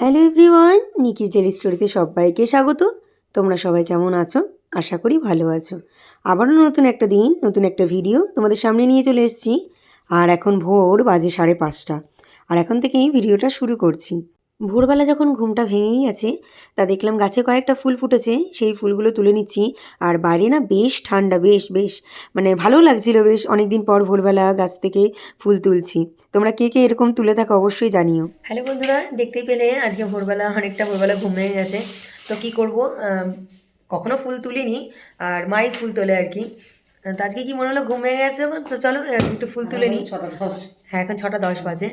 Hello everyone, নিকিস daily স্টোরিতে সবাইকে স্বাগত। তোমরা সবাই কেমন আছো? আশা করি ভালো আছো। আবারও নতুন একটা দিন, নতুন একটা ভিডিও তোমাদের সামনে নিয়ে চলে এসেছি। আর এখন ভোর বাজে সাড়ে পাঁচটা। আর এখন থেকেই ভিডিওটা শুরু করছি। ভোরবেলা যখন ঘুমটা ভেঙেই আছে তা দেখলাম গাছে কয়েকটা ফুল ফুটেছে সেই ফুলগুলো তুলে নিচ্ছি। আর বাইরে না বেশ ঠান্ডা বেশ বেশ মানে ভালো লাগছিল বেশ অনেকদিন পর ভোরবেলা গাছ থেকে ফুল তুলছি। তোমরা কে কে এরকম তুলে থাকো অবশ্যই জানিও। হ্যালো বন্ধুরা দেখতেই পেলে আজকে ভোরবেলা অনেকটা ভোরবেলা ঘুম ভেঙে গেছে। তো কি করব? কখনো ফুল তুলিনি আর মাই ফুল তোলে আর কি। তো আজকে কি মনে হলো ঘুমিয়ে গেছে যখন তো চলো একটু ফুল তুলে নিই। ছটা দশ। হ্যাঁ এখন ছটা দশ বাজে।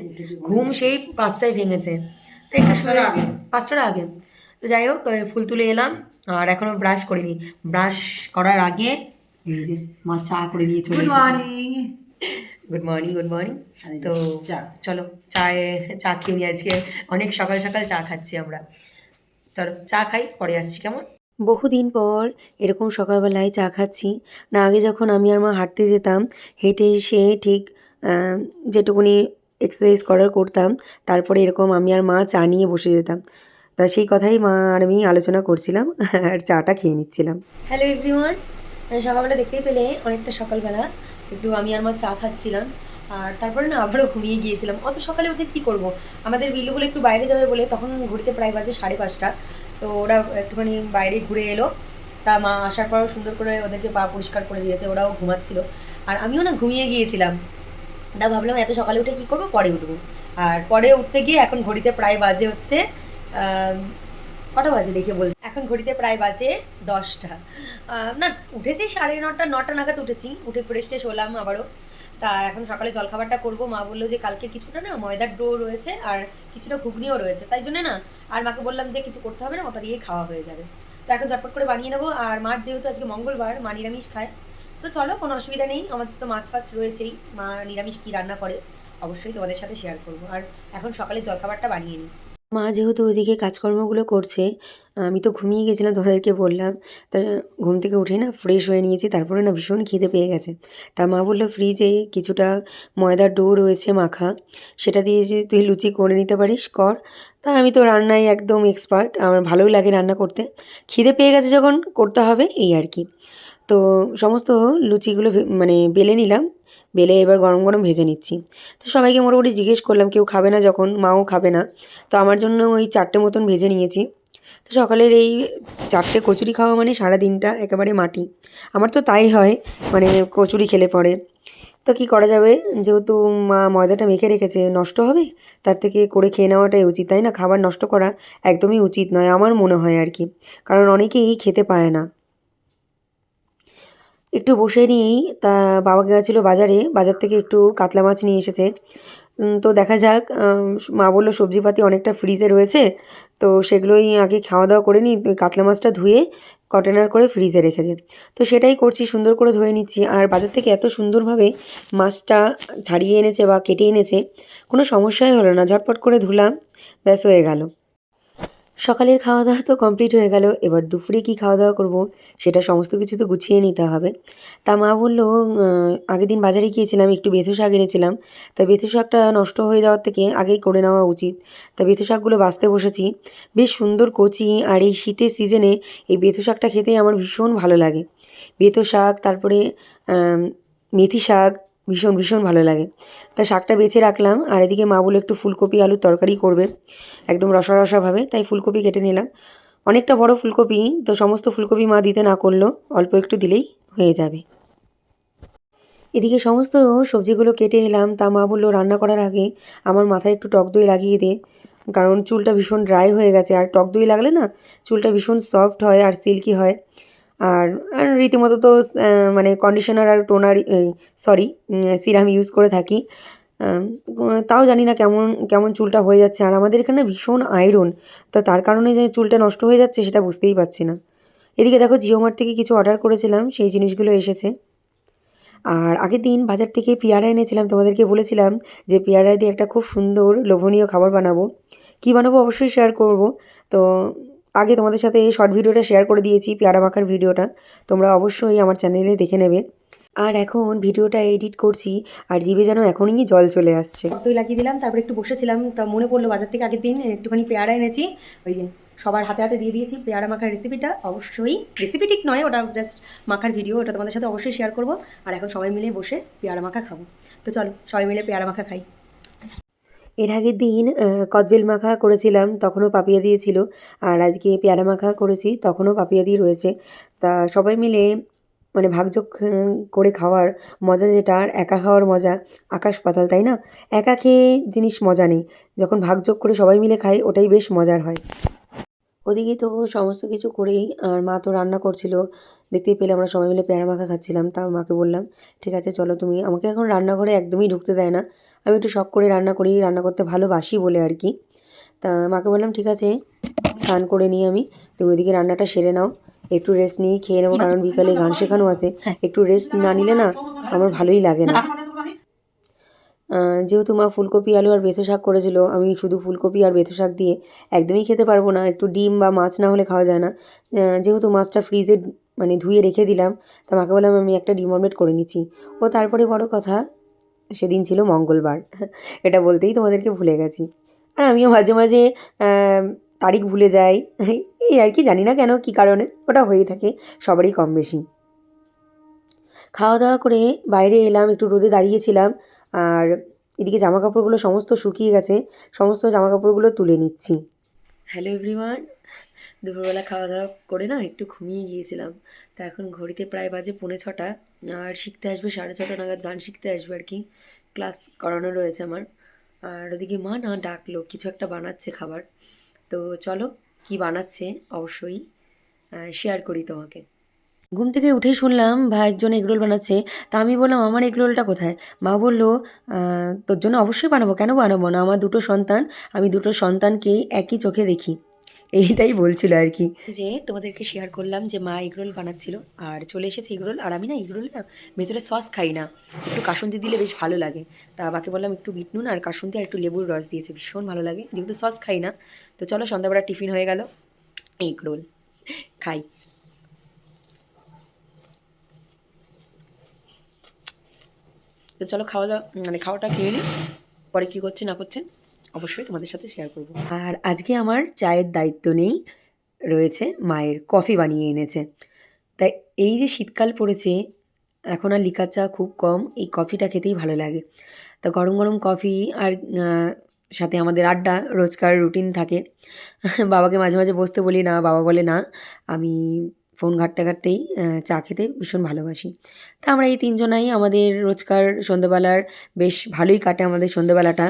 ঘুম সেই পাঁচটায় ভেঙেছে। একটু আগে। পাঁচটার আগে। তো যাই হোক ফুল তুলে এলাম আর এখনও ব্রাশ করিনি। ব্রাশ করার আগে এই যে মা চা করে নিয়ে চলে good morning good morning good morning তো চা। চলো চায়ে চা খেয়ে নিই আজকে। অনেক সকাল সকাল চা খাচ্ছি আমরা। চলো চা খাই পরে আসছি কেমন? বহুদিন পর এরকম সকালবেলায় চা খাচ্ছি। না আগে যখন আমি আর মা হাঁটতে যেতাম হেঁটে এসে ঠিক যেটুকুনি এক্সারসাইজ করার করতাম। তারপরে এরকম আমি আর মা চা নিয়ে বসে যেতাম। তা সেই কথাই মা আর আমি আলোচনা করছিলাম আর চাটা খেয়ে নিচ্ছিলাম। হ্যালো এভরিওয়ান সকালবেলা দেখতেই পেলে অনেকটা সকালবেলা। একটু আমি আর মা চা খাচ্ছিলাম। আর তারপরে না আবারও ঘুমিয়ে গিয়েছিলাম। অত সকালে উঠে কী করব? আমাদের বিল্লুগুলো একটু বাইরে যাবে বলে তখন ঘুরতে প্রায় বাজে সাড়ে পাঁচটা। তো ওরা একটুখানি বাইরে ঘুরে এলো। তা মা আসার পরও সুন্দর করে ওদেরকে পা পরিষ্কার করে দিয়েছে। ওরাও ঘুমাচ্ছিল। আর আমিও না ঘুমিয়ে গিয়েছিলাম। তা ভাবলাম এত সকালে উঠে কী করব? পরে উঠবো। আর পরে উঠতে গিয়ে এখন ঘড়িতে প্রায় বাজে হচ্ছে কটা বাজে দেখে বলছি। এখন ঘড়িতে প্রায় বাজে দশটা। না, উঠেছি সাড়ে নটা নটা নাগাদ উঠেছি। উঠে ফ্রেশ ট্রেশ হলাম আবারও। তা এখন সকালে জলখাবারটা করব। মা বলল যে কালকে কিছুটা না ময়দার ডো রয়েছে আর কিছুটা ঘুগনিও রয়েছে। তাই জন্য না আর মাকে বললাম যে কিছু করতে হবে না, ওটা দিয়ে খাওয়া হয়ে যাবে। তো এখন ঝটপট করে বানিয়ে নেব। আর মার যেহেতু আজকে মঙ্গলবার মা নিরামিষ খায়। তো চলো, কোনো অসুবিধা নেই। আমাদের তো মাছ ফাছ রয়েছেই। মা নিরামিষ কী রান্না করে, অবশ্যই তোমাদের সাথে শেয়ার করব। আর এখন সকালে জলখাবারটা বানিয়ে নিই। মা যেহেতু ওইদিকে কাজকর্মগুলো করছে, আমি তো ঘুমিয়ে গেছিলাম, তোমাদেরকে বললাম। তা ঘুম থেকে উঠে না ফ্রেশ হয়ে নিয়েছি, তারপরে না ভীষণ খিদে পেয়ে গেছে। তা মা বলল ফ্রিজে কিছুটা ময়দার ডো রয়েছে মাখা। সেটা দিয়ে যদি তুই লুচি করে নিতে পারিস, কর। তা আমি তো রান্নায় একদম এক্সপার্ট আমার ভালোই লাগে রান্না করতে। খিদে পেয়ে গেছে যখন, করতে হবে, এই আর কি। তো সমস্ত লুচিগুলো মানে বেলে নিলাম। বেলে এবার গরম গরম ভেজে নিচ্ছি। তো সবাইকে মোটামুটি জিজ্ঞেস করলাম, কেউ খাবে না যখন? মাও খাবে না। তো আমার জন্য ওই চারটে মতন ভেজে নিয়েছি। তো সকালের এই চারটে কচুরি খাওয়া মানে সারা দিনটা একেবারে মাটি। আমার তো তাই হয় মানে কচুরি খেলে পরে। তো কি করা যাবে? যেহেতু মা ময়দাটা মেখে রেখেছে, নষ্ট হবে? তার থেকে করে খেয়ে নেওয়াটাই উচিত, তাই না? খাবার নষ্ট করা একদমই উচিত নয়, আমার মনে হয় আর কি। কারণ অনেকেই খেতে পায় না। একটু বসে নিয়েই তা বাবা গেছিল বাজারে, বাজার থেকে একটু কাতলা মাছ নিয়ে এসেছে। তো দেখা যাক মা বলল সবজিপাতি অনেকটা ফ্রিজে রয়েছে, তো সেগুলোই আগে খাওয়া দাওয়া করে নিই কাতলা মাছটা ধুয়ে কন্টেনার করে ফ্রিজে রেখে রেখেছে। তো সেটাই করছি, সুন্দর করে ধুয়ে নিচ্ছি। আর বাজার থেকে এত সুন্দরভাবে মাছটা ছাড়িয়ে এনেছে বা কেটে এনেছে, কোনো সমস্যাই হলো না, ঝটপট করে ধুলাম, ব্যাস হয়ে গেল। সকালের খাওয়া দাওয়া তো কমপ্লিট হয়ে গেল, এবার দুপুরে কী খাওয়া দাওয়া করব সেটা সমস্ত কিছু তো গুছিয়ে নিতে হবে। তা মা বলল আগের দিন বাজারে গিয়েছিলাম, একটু বেথু শাক এনেছিলাম। তা বেথু শাকটা নষ্ট হয়ে যাওয়ার থেকে আগেই করে নেওয়া উচিত। তা বেথু শাকগুলো বাঁচতে বসেছি। বেশ সুন্দর কচি আর এই শীতের সিজনে এই বেথু শাকটা খেতে আমার ভীষণ ভালো লাগে। বেথু শাক, তারপরে মেথি শাক ভীষণ ভীষণ ভালো লাগে। তা শাকটা বেছে রাখলাম, আর এদিকে মা বলে একটু ফুলকপি আলুর তরকারি করবে। একদম রসা রসাভাবে তাই ফুলকপি কেটে নিলাম। অনেকটা বড় ফুলকপি, তো সমস্ত ফুলকপি মা দিতে না করলেও অল্প একটু দিলেই হয়ে যাবে। এদিকে সমস্ত সবজিগুলো কেটে এলাম, তা মা বলল, রান্না করার আগে আমার মাথায় একটু টক দই লাগিয়ে দে, কারণ চুলটা ভীষণ ড্রাই হয়ে গেছে। আর টক দই লাগলে না, চুলটা ভীষণ সফট হয় আর সিল্কি হয়। আর রীতিমতো তো মানে কন্ডিশনার আর টোনার সরি সিরাম ইউজ করে থাকি। তাও জানি না কেমন কেমন চুলটা হয়ে যাচ্ছে। আর আমাদের এখানে ভীষণ আয়রন তো তার কারণে যে চুলটা নষ্ট হয়ে যাচ্ছে সেটা বুঝতেই পারছি না। এদিকে দেখো, জিও মার্ট থেকে কিছু অর্ডার করেছিলাম, সেই জিনিসগুলো এসেছে। আর আগের দিন বাজার থেকে পেয়ারা এনেছিলাম, তোমাদেরকে বলেছিলাম যে পেয়ারা দিয়ে একটা খুব সুন্দর লোভনীয় খাবার বানাবো। কী বানাবো অবশ্যই শেয়ার করব। তো আগে তোমাদের সাথে এই শর্ট ভিডিওটা শেয়ার করে দিয়েছি, পেয়ারা মাখার ভিডিওটা তোমরা অবশ্যই আমার চ্যানেলে দেখে নেবে। আর এখন ভিডিওটা এডিট করছি, আর জিভে যেন এখনই জল চলে আসছে। দই লাগিয়ে দিলাম, তারপরে একটু বসেছিলাম, তা মনে পড়ল বাজার থেকে আগের দিন, একটুখানি পেয়ারা এনেছি। ওই যে সবার হাতে হাতে দিয়ে দিয়েছি পেয়ারা মাখার রেসিপিটা অবশ্যই রেসিপি ঠিক নয়, ওটা জাস্ট মাখার ভিডিও ওটা তোমাদের সাথে অবশ্যই শেয়ার করব। আর এখন সবাই মিলে বসে পেয়ারা মাখা খাব। তো চলো, সবাই মিলে পেয়ারা মাখা খাই। এর আগের দিন কদবেল মাখা করেছিলাম, তখনও পাপিয়া দিয়েছিল আর আজকে পেয়ারা মাখা করেছি, তখনও পাপিয়া দিয়ে রয়েছে। তা সবাই মিলে মানে ভাগযোগ করে খাওয়ার মজা যেটা, আর একা খাওয়ার মজা, আকাশ পাতাল, তাই না? একা খেয়ে জিনিস মজা নেই। যখন ভাগযোগ করে সবাই মিলে খাই, ওটাই বেশ মজার হয়। ওদিকে তো সমস্ত কিছু করেই, আর মা তো রান্না করছিল। দেখতেই পেলে আমরা সবাই মিলে পেয়ারা মাখা খাচ্ছিলাম, তা মাকে বললাম, ঠিক আছে, চলো তুমি, আমাকে এখন রান্নাঘরে একদমই ঢুকতে দেয় না। আমি একটু শখ করে রান্না করি, রান্না করতে ভালোবাসি বলে আর কি। তা মাকে বললাম, ঠিক আছে, স্নান করে নিই আমি। তুমি ওইদিকে রান্নাটা সেরে নাও। একটু রেস্ট নিয়েই খেয়ে নেব, কারণ বিকালে গান শেখানো আছে। একটু রেস্ট না নিলে না আমার ভালোই লাগে না। যেহেতু মা ফুলকপি, আলু আর বেথো শাক করেছিল, আমি শুধু ফুলকপি আর বেথো শাক দিয়ে একদমই খেতে পারব না। একটু ডিম বা মাছ না হলে খাওয়া যায় না। যেহেতু মাছটা ফ্রিজে মানে ধুয়ে রেখে দিলাম, তা মাকে বললাম, আমি একটা ডিম অমলেট করে নিচ্ছি। ও তারপরে বড় কথা সেদিন ছিল মঙ্গলবার। এটা বলতেই তোমাদেরকে ভুলে গেছি। আর আমিও মাঝে মাঝে তারিখ ভুলে যাই। এই আর কি, জানি না কেন, কী কারণে, ওটা হয়েই থাকে, সবারই কম বেশি। খাওয়া দাওয়া করে বাইরে এলাম, একটু রোদে দাঁড়িয়েছিলাম, আর এদিকে জামা কাপড়গুলো সমস্ত শুকিয়ে গেছে, সমস্ত জামা কাপড়গুলো তুলে নিচ্ছি। হ্যালো এভরিওয়ান দুপুরবেলা খাওয়া দাওয়া করে না, একটু ঘুমিয়ে গিয়েছিলাম। তা এখন ঘড়িতে প্রায় বাজে পৌনে ছটা। আর শিখতে আসবে, সাড়ে ছটা নাগাদ গান শিখতে আসবে আর কি। ক্লাস করানো রয়েছে আমার। আর ওদিকে মা না ডাকলো, কিছু একটা বানাচ্ছে খাবার। তো চলো, কি বানাচ্ছে? অবশ্যই শেয়ার করি তোমাকে। ঘুম থেকে উঠেই শুনলাম, ভাইয়ের জন্য এগরোল বানাচ্ছে। তা আমি বললাম, আমার এগরোলটা কোথায়? মা বলল তোর জন্য অবশ্যই বানাবো। কেন বানাবো না? আমার দুটো সন্তান, আমি দুটো সন্তানকেই একই চোখে দেখি। এইটাই বলছিল আর কি। যে তোমাদেরকে শেয়ার করলাম যে মা এগরোল বানাচ্ছিল আর চলে এসেছে এগরোল। আর আমি না এগরোল না, ভেতরে সস খাই না। একটু কাসুন্দি দিলে বেশ ভালো লাগে। তা বাকি বললাম একটু বিট নুন আর কাসুন্দি আর একটু লেবুর রস দিয়েছে, ভীষণ ভালো লাগে। যেহেতু সস খাই না, তো চলো সন্ধ্যাবেলা টিফিন হয়ে গেল। এগরোল, খাই। তো চলো খাওয়া দাওয়া মানে খাওয়াটা খেয়ে নিই পরে কী করছে না করছে? অবশ্যই তোমাদের সাথে শেয়ার করব। আর আজকে আমার চায়ের দায়িত্ব নেই, রয়েছে মায়ের কফি বানিয়ে এনেছে। তাই এই যে শীতকাল পড়েছে, এখন আর লিকার চা খুব কম, এই কফিটা খেতেই ভালো লাগে। তা গরম গরম কফি আর সাথে আমাদের আড্ডা, রোজকার রুটিন থাকে। বাবাকে মাঝে মাঝে বসতে বলি না, বাবা বলে না, আমি ফোন ঘাঁটতে ঘাঁটতেই চা খেতে ভীষণ ভালোবাসি। তা আমরা এই তিনজনাই আমাদের রোজকার সন্ধ্যেবেলার বেশ ভালোই কাটে আমাদের সন্ধ্যেবেলাটা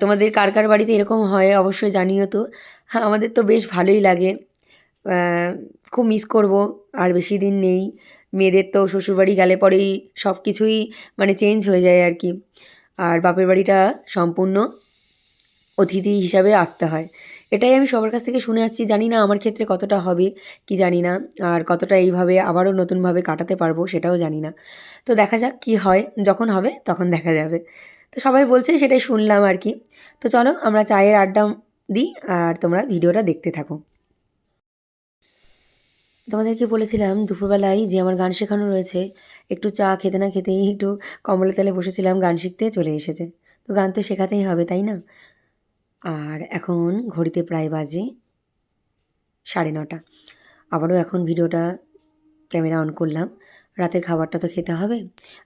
তোমাদের কার কার বাড়িতে এরকম হয় অবশ্যই জানিও তো। হ্যাঁ আমাদের তো বেশ ভালোই লাগে। খুব মিস করব, আর বেশি দিন নেই। মেয়েদের তো শ্বশুরবাড়ি গেলে পরেই সব কিছুই মানে চেঞ্জ হয়ে যায় আর কি। আর বাপের বাড়িটা সম্পূর্ণ অতিথি হিসাবে আসতে হয়। এটাই আমি সবার কাছ থেকে শুনে আসছি। জানি না আমার ক্ষেত্রে কতটা হবে, কি জানি না। আর কতটা এইভাবে আবারও নতুনভাবে কাটাতে পারব সেটাও জানি না। তো দেখা যাক কি হয়, যখন হবে তখন দেখা যাবে। তো সবাই বলছে সেটাই শুনলাম আর কি। তো চলো আমরা চায়ের আড্ডা দিই আর তোমরা ভিডিওটা দেখতে থাকো। তোমাদেরকে বলেছিলাম দুপুরবেলায় যে আমার গান শেখানো রয়েছে। একটু চা খেতে না খেতেই একটু কমলা তেলে বসেছিলাম, গান শিখতে চলে এসেছে। তো গান তো শেখাতেই হবে, তাই না? আর এখন ঘড়িতে প্রায় বাজে সাড়ে নটা। আবারও এখন ভিডিওটা ক্যামেরা অন করলাম। রাতের খাবারটা তো খেতে হবে।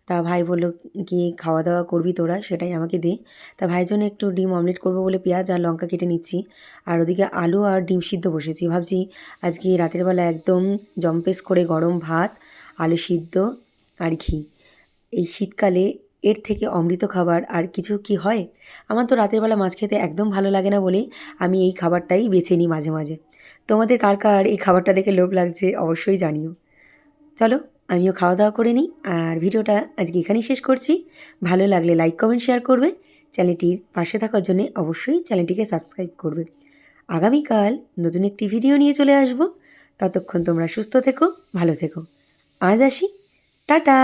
তা ভাই বলল, কি খাওয়া দাওয়া করবি তোরা? সেটাই আমাকে দে। তা ভাইয়ের জন্য একটু ডিম অমলেট করব বলে পেঁয়াজ আর লঙ্কা কেটে নিচ্ছি। আর ওদিকে আলু আর ডিম সিদ্ধ বসেছি। ভাবছি আজকে রাতের বেলা একদম জম্পেস করে গরম ভাত, আলু সিদ্ধ আর ঘি। এই শীতকালে এর থেকে অমৃত খাবার আর কিছু কি হয়? আমার তো রাতের বেলা মাছ খেতে একদম ভালো লাগে না বলে আমি এই খাবারটাই বেছে নিই মাঝে মাঝে। তোমাদের কার কার এই খাবারটা দেখে লোভ লাগছে অবশ্যই জানিও। চলো আমিও খাওয়া দাওয়া করে নিই। আর ভিডিওটা আজকে এখানেই শেষ করছি। ভালো লাগলে লাইক কমেন্ট শেয়ার করবে। চ্যানেলটির পাশে থাকার জন্য অবশ্যই চ্যানেলটিকে সাবস্ক্রাইব করবে। আগামীকাল নতুন একটি ভিডিও নিয়ে চলে আসব। ততক্ষণ তোমরা সুস্থ থেকো, ভালো থেকো। আজ আসি। টাটা!